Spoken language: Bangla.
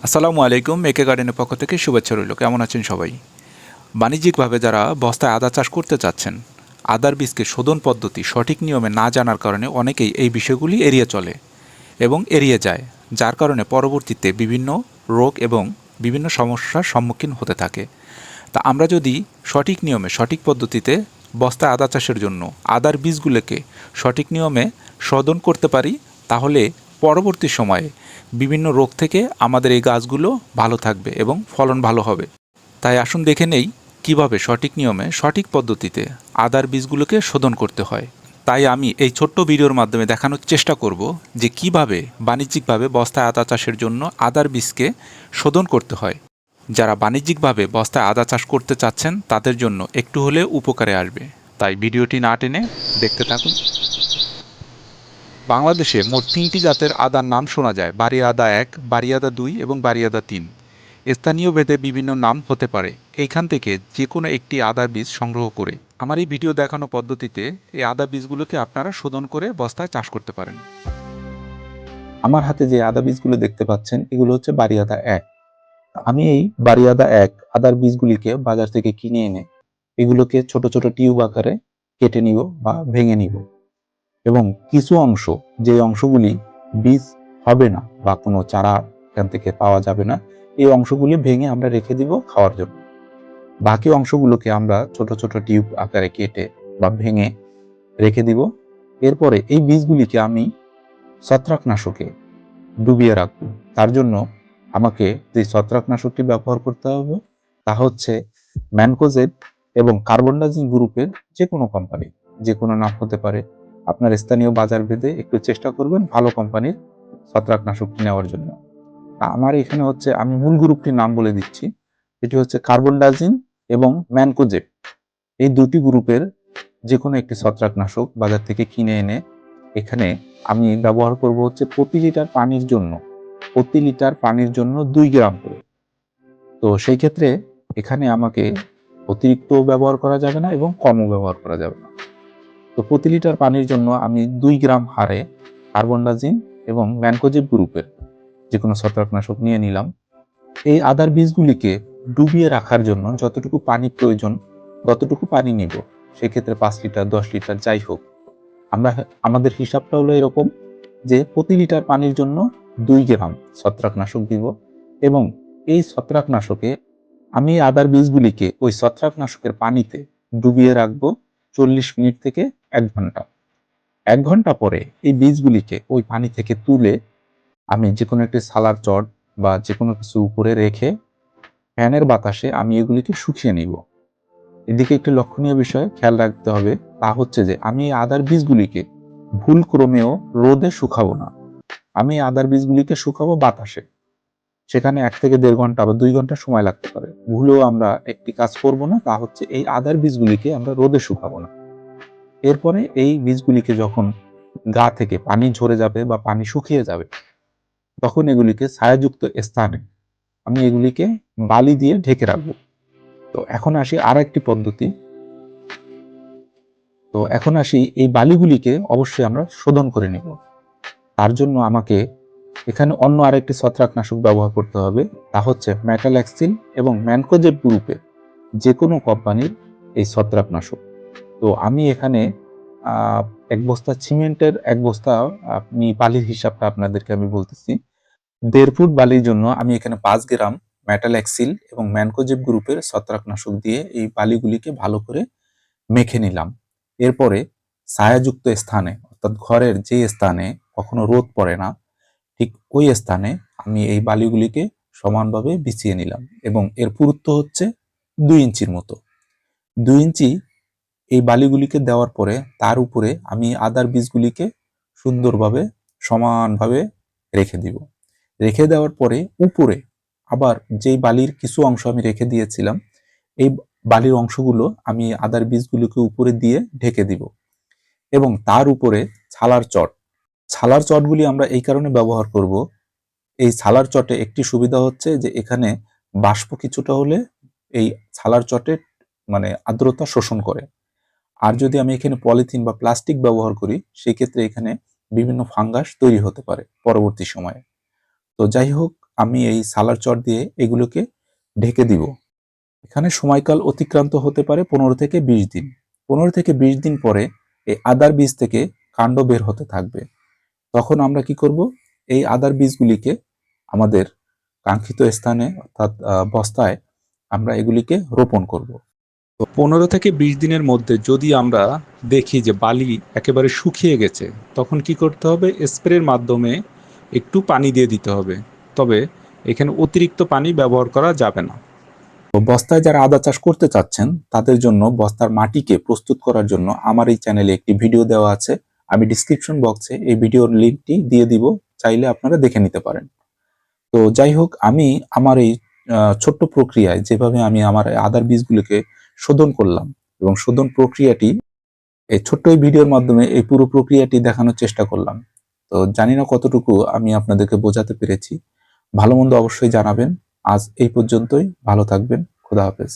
আসসালামু আলাইকুম একে গার্ডেনের পক্ষ থেকে শুভেচ্ছা রইল। কেমন আছেন সবাই? বাণিজ্যিকভাবে যারা বস্তায় আদা চাষ করতে চাচ্ছেন, আদার বীজকে শোধন পদ্ধতি সঠিক নিয়মে না জানার কারণে অনেকেই এই বিষয়গুলি এড়িয়ে চলে এবং এড়িয়ে যায়, যার কারণে পরবর্তীতে বিভিন্ন রোগ এবং বিভিন্ন সমস্যার সম্মুখীন হতে থাকে। তা আমরা যদি সঠিক নিয়মে, সঠিক পদ্ধতিতে বস্তায় আদা চাষের জন্য আদার বীজগুলোকে সঠিক নিয়মে শোধন করতে পারি, তাহলে পরবর্তী সময়ে বিভিন্ন রোগ থেকে আমাদের এই গাছগুলো ভালো থাকবে এবং ফলন ভালো হবে। তাই আসুন দেখে নেই কীভাবে সঠিক নিয়মে, সঠিক পদ্ধতিতে আদার বীজগুলোকে শোধন করতে হয়। তাই আমি এই ছোট্ট ভিডিওর মাধ্যমে দেখানোর চেষ্টা করব যে কীভাবে বাণিজ্যিকভাবে বস্তায় আদা চাষের জন্য আদার বীজকে শোধন করতে হয়। যারা বাণিজ্যিকভাবে বস্তায় আদা চাষ করতে চাচ্ছেন, তাদের জন্য একটু হলে উপকারে আসবে। তাই ভিডিওটি না টেনে দেখতে থাকুন। বাংলাদেশে মোট তিনটি জাতের আদার নাম শোনা যায় বাড়ি আদা এক বাড়ি আদা দুই এবং বাড়ি আদা তিন। স্থানীয় ভেদে বিভিন্ন নাম হতে পারে। এইখান থেকে যে কোনো একটি আদা বীজ সংগ্রহ করে। আমার এই ভিডিও দেখানো পদ্ধতিতে এই আদা বীজগুলোকে আপনারা শোধন করে বস্তায় চাষ করতে পারেন। আমার হাতে যে আদা বীজগুলো দেখতে পাচ্ছেন, এগুলো হচ্ছে বাড়ি আদা এক। আমি এই বাড়ি আদা এক আদার বীজগুলিকে বাজার থেকে কিনে এনে এগুলোকে ছোট ছোট টিউব আকারে কেটে নিব বা ভেঙে নিব। এবং কিছু অংশ, যে অংশগুলি বীজ হবে না বা কোনো চারা এখান থেকে পাওয়া যাবে না, এই অংশগুলি ভেঙে আমরা রেখে দিব খাওয়ার জন্য। বাকি অংশগুলোকে আমরা ছোট ছোট টিউব আকারে কেটে বা ভেঙে রেখে দিব। এরপরে এই বীজগুলিকে আমি ছত্রাকনাশকে ডুবিয়ে রাখব। তার জন্য আমাকে যে ছত্রাকনাশকটি ব্যবহার করতে হবে, তা হচ্ছে ম্যানকোজেট এবং কার্বনডাজিম গ্রুপের যে কোনো কোম্পানি যে কোনো নাম হতে পারে। আপনার স্থানীয় বাজার ভেদে একটু চেষ্টা করবেন ভালো কোম্পানির ছত্রাকনাশকটি নেওয়ার জন্য। আমার এখানে হচ্ছে আমি মূল গ্রুপটির নাম বলে দিচ্ছি। এটি হচ্ছে কার্বন কার্বনডাজিম এবং ম্যানকোজেপ এই দুটি গ্রুপের যে কোনো একটি ছত্রাকনাশক বাজার থেকে কিনে এনে এখানে আমি ব্যবহার করব হচ্ছে প্রতি লিটার পানির জন্য, প্রতি লিটার পানির জন্য দুই গ্রাম করে। তো সেই ক্ষেত্রে এখানে আমাকে অতিরিক্ত ব্যবহার করা যাবে না এবং কমও ব্যবহার করা যাবে না। তো প্রতি লিটার পানির জন্য আমি দুই গ্রাম হারে কার্বনডাজিম এবং ম্যানকোজিব গ্রুপের যে কোনো ছত্রাকনাশক নিয়ে নিলাম। এই আদার বীজগুলিকে ডুবিয়ে রাখার জন্য যতটুকু পানি প্রয়োজন ততটুকু পানি নিব। সেক্ষেত্রে পাঁচ লিটার, দশ লিটার, যাই হোক। আমরা আমাদের হিসাবটা হলো এরকম যে প্রতি লিটার পানির জন্য দুই গ্রাম ছত্রাকনাশক দিব এবং এই ছত্রাকনাশকে আমি আদার বীজগুলিকে ওই ছত্রাকনাশকের পানিতে ডুবিয়ে রাখব চল্লিশ মিনিট থেকে এক ঘণ্টা। এক ঘণ্টা পরে এই বীজগুলিকে ওই পানি থেকে তুলে আমি যে কোনো একটি সালার চট বা যে কোনো কিছু উপরে রেখে ফ্যানের বাতাসে আমি এগুলিকে শুকিয়ে নিব। এদিকে একটি লক্ষণীয় বিষয় খেয়াল রাখতে হবে, তা হচ্ছে যে আমি আদার বীজগুলিকে ভুল ক্রমেও রোদে শুকাবো না। আমি আদার বীজগুলিকে শুকাবো বাতাসে। সেখানে এক থেকে দেড় ঘণ্টা বা দুই ঘণ্টা সময় লাগতে পারে। ভুলেও আমরা একটি কাজ করব না, তা হচ্ছে এই আদার বীজগুলিকে আমরা রোদে শুকাবো না। এরপরে এই বীজগুলিকে যখন গা থেকে পানি ঝরে যাবে বা পানি শুকিয়ে যাবে, তখন এগুলিকে ছায়াযুক্ত স্থানে আমি এগুলিকে বালি দিয়ে ঢেকে রাখব। তো এখন আসি আর একটি পদ্ধতি। তো এখন আসি এই বালিগুলিকে অবশ্যই আমরা শোধন করে নেব। তার জন্য আমাকে এখানে অন্য আরেকটি ছত্রাকনাশক ব্যবহার করতে হবে, তা হচ্ছে ম্যাটাল্যাক্সিল এবং ম্যানকোজেব গ্রুপের যে কোনো কোম্পানির এই ছত্রাকনাশক। তো আমি এখানে এক বস্তা সিমেন্টের, এক বস্তা আপনি বালির হিসাবটা আপনাদেরকে আমি বলতেছি। দেড় ফুট বালির জন্য আমি এখানে পাঁচ গ্রাম ম্যাটাল্যাক্সিল এবং ম্যানকোজেব গ্রুপের ছত্রাকনাশক দিয়ে এই বালিগুলিকে ভালো করে মেখে নিলাম। এরপরে ছায়াযুক্ত স্থানে, অর্থাৎ ঘরের যে স্থানে কখনো রোদ পড়ে না, ঠিক ওই স্থানে আমি এই বালিগুলিকে সমানভাবে বিছিয়ে নিলাম এবং এর পুরুত্ব হচ্ছে দুই ইঞ্চির মতো। দুই ইঞ্চি এই বালিগুলিকে দেওয়ার পরে তার উপরে আমি আদার বীজগুলিকে সুন্দরভাবে সমানভাবে রেখে দিব। রেখে দেওয়ার পরে উপরে আবার যেই বালির কিছু অংশ আমি রেখে দিয়েছিলাম, এই বালির অংশগুলো আমি আদার বীজগুলিকে উপরে দিয়ে ঢেকে দিব এবং তার উপরে ছালার চট। ছালার চটগুলি আমরা এই কারণে ব্যবহার করব, এই ছালার চটে একটি সুবিধা হচ্ছে যে এখানে বাষ্প কিছুটা হলে এই ছালার চটে মানে আর্দ্রতা শোষণ করে। আর যদি আমি এখানে পলিথিন বা প্লাস্টিক ব্যবহার করি সেই ক্ষেত্রে এখানে বিভিন্ন ফাঙ্গাস তৈরি হতে পারে পরবর্তী সময়ে। তো যাই হোক, আমি এই সালার চট দিয়ে এগুলোকে ঢেকে দিব। এখানে সময়কাল অতিক্রান্ত হতে পারে পনেরো থেকে বিশ দিন। পনেরো থেকে বিশ দিন পরে এই আদার বীজ থেকে কাণ্ড বের হতে থাকবে। তখন আমরা কি করব? এই আদার বীজগুলিকে আমাদের কাঙ্ক্ষিত স্থানে অর্থাৎ বস্তায় আমরা এগুলিকে রোপণ করব। পনেরো থেকে বিশ দিনের মধ্যে যদি আমরা দেখি যে বালি একেবারে শুকিয়ে গেছে, তখন কি করতে হবে? স্প্রের মাধ্যমে একটু পানি দিয়ে দিতে হবে। তবে এখানে অতিরিক্ত পানি ব্যবহার করা যাবে না। বস্তায় যারা আদা চাষ করতে চাচ্ছেন, তাদের জন্য বস্তার মাটিকে প্রস্তুত করার জন্য আমার এই চ্যানেলে একটি ভিডিও দেওয়া আছে। আমি ডিসক্রিপশন বক্সে এই ভিডিওর লিঙ্কটি দিয়ে দিব, চাইলে আপনারা দেখে নিতে পারেন। তো যাই হোক, আমি আমার এই ছোট্ট প্রক্রিয়ায় যেভাবে আমি আমার আদার বীজগুলোকে শোধন করলাম এবং শোধন প্রক্রিয়াটি এই ছোট্ট এই ভিডিওর মাধ্যমে এই পুরো প্রক্রিয়াটি দেখানোর চেষ্টা করলাম। তো জানি না কতটুকু আমি আপনাদেরকে বোঝাতে পেরেছি। ভালো মন্দ অবশ্যই জানাবেন। আজ এই পর্যন্তই। ভালো থাকবেন। খুদা হাফেজ।